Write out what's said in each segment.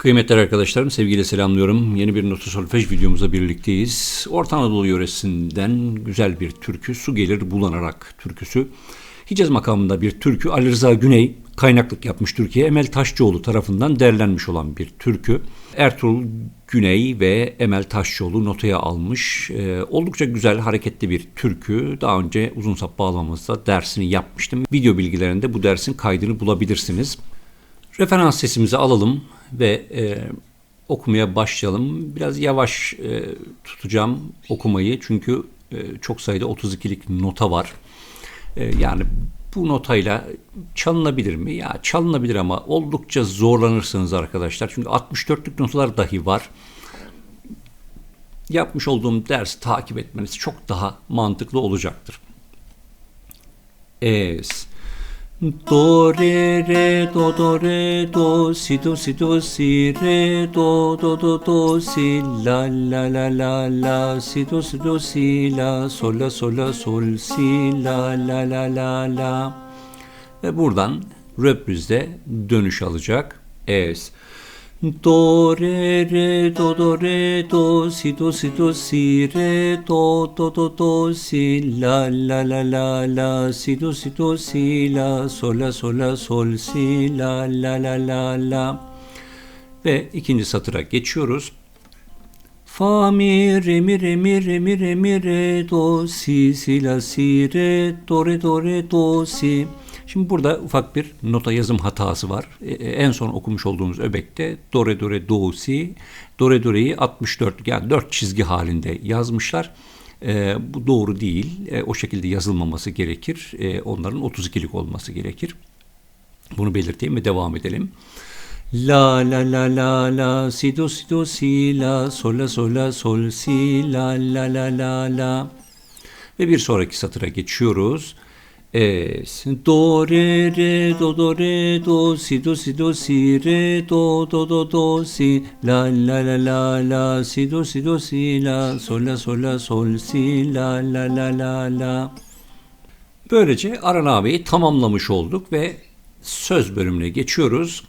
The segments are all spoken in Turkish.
Kıymetli arkadaşlarım, sevgiyle selamlıyorum. Yeni bir Nota Solfej videomuzda birlikteyiz. Orta Anadolu yöresinden güzel bir türkü, Su Gelir Bulanarak türküsü. Hicaz makamında bir türkü, Ali Rıza Güney kaynaklık yapmış Türkiye. Emel Taşçıoğlu tarafından derlenmiş olan bir türkü. Ertuğrul Güney ve Emel Taşçıoğlu notaya almış. Ee, oldukça güzel, hareketli bir türkü. Daha önce uzun sap bağlamasında dersini yapmıştım. Video bilgilerinde bu dersin kaydını bulabilirsiniz. Referans sesimizi alalım ve e, okumaya başlayalım. Biraz yavaş e, tutacağım okumayı çünkü e, çok sayıda 32'lik nota var. E, yani bu notayla çalınabilir mi? Ya çalınabilir ama oldukça zorlanırsınız arkadaşlar. Çünkü 64'lük notalar dahi var. Yapmış olduğum dersi takip etmeniz çok daha mantıklı olacaktır. Es. Do re re do do re do si do si do si re do do do do si la la la la la si do si do si la sol la sol la sol si la la la la la ve buradan röprizde dönüş alacak. Es. Do re re do do re do si do si do si re do do do do si la la la la la si do si do si la sol la sol la sol si la la la la la ve ikinci satıra geçiyoruz. Fa mi re mi re mi re mi re mi re do si si la si re do re do re do si Şimdi burada ufak bir nota yazım hatası var. E, en son okumuş olduğumuz öbekte do re do re do si do re do re'yi 64 yani 4 çizgi halinde yazmışlar. E, bu doğru değil. E, o şekilde yazılmaması gerekir. E, onların 32'lik olması gerekir. Bunu belirteyim ve devam edelim. La la la la la si do si do si la sol la sol la sol si la la la la la ve bir sonraki satıra geçiyoruz. Es do re re do do re do si do si do si re do do do do si la la la la la si do si do si la sol la sol la sol si la la la la la Böylece Aranave'yi tamamlamış olduk ve söz bölümüne geçiyoruz.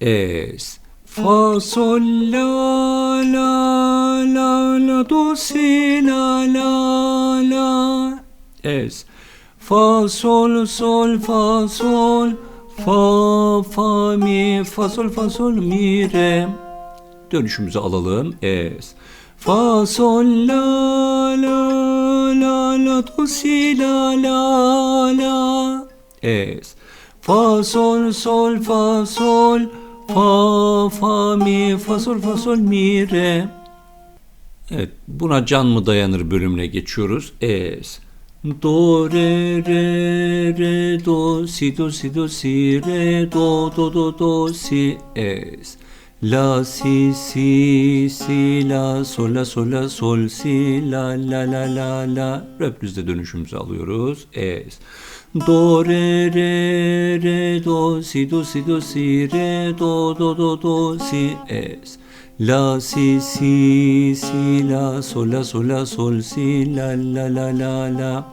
Es Fa sol la la la la do si la la la Es Fa sol sol fa sol fa fa mi fa sol fa sol mi re dönüşümüzü alalım. Es. Fa sol la la la la do si la la la es. Fa sol sol fa sol fa fa mi fa sol fa sol mi re Evet, buna can mı dayanır bölümüne geçiyoruz. Es. Do re re re do si do si do si re do do do do si es. La si si si la sol la sol la sol si la la la la la. Röprizde dönüşümüzü alıyoruz. Es. Do re re re do si do si do si re do do do do si es La si si si la sol la sol la sol si la la la la la.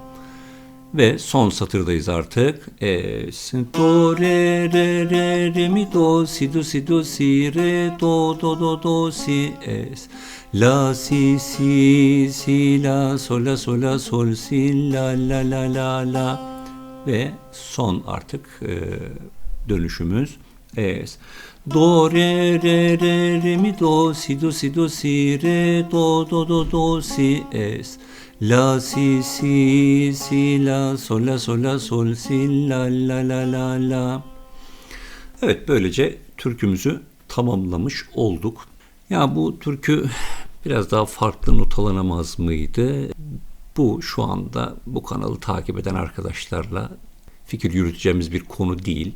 Ve son satırdayız artık. E, si, do re re re re mi do si do si do si re do do do do si es la si si si la sol la sol la sol si la la la la la. Ve son artık e, dönüşümüz es do re re re re mi do si do si do si re do do do do si es La si si si la sol la sol la sol si la la la la la. Evet böylece türkümüzü tamamlamış olduk. Ya bu türkü biraz daha farklı notalanamaz mıydı? Bu şu anda bu kanalı takip eden arkadaşlarla fikir yürüteceğimiz bir konu değil.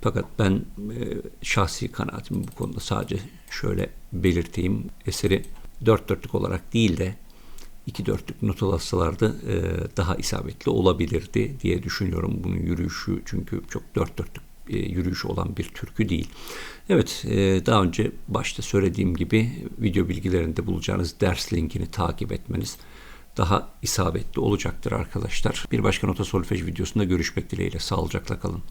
Fakat ben e, şahsi kanaatimi bu konuda sadece şöyle belirteyim. Eseri dört dörtlük olarak değil de iki dörtlük notalatsalardı e, daha isabetli olabilirdi diye düşünüyorum. Bunun yürüyüşü çünkü çok dört dörtlük e, yürüyüşü olan bir türkü değil. Evet e, daha önce başta söylediğim gibi video bilgilerinde bulacağınız ders linkini takip etmeniz daha isabetli olacaktır arkadaşlar. Bir başka nota solfej videosunda görüşmek dileğiyle. Sağlıcakla kalın.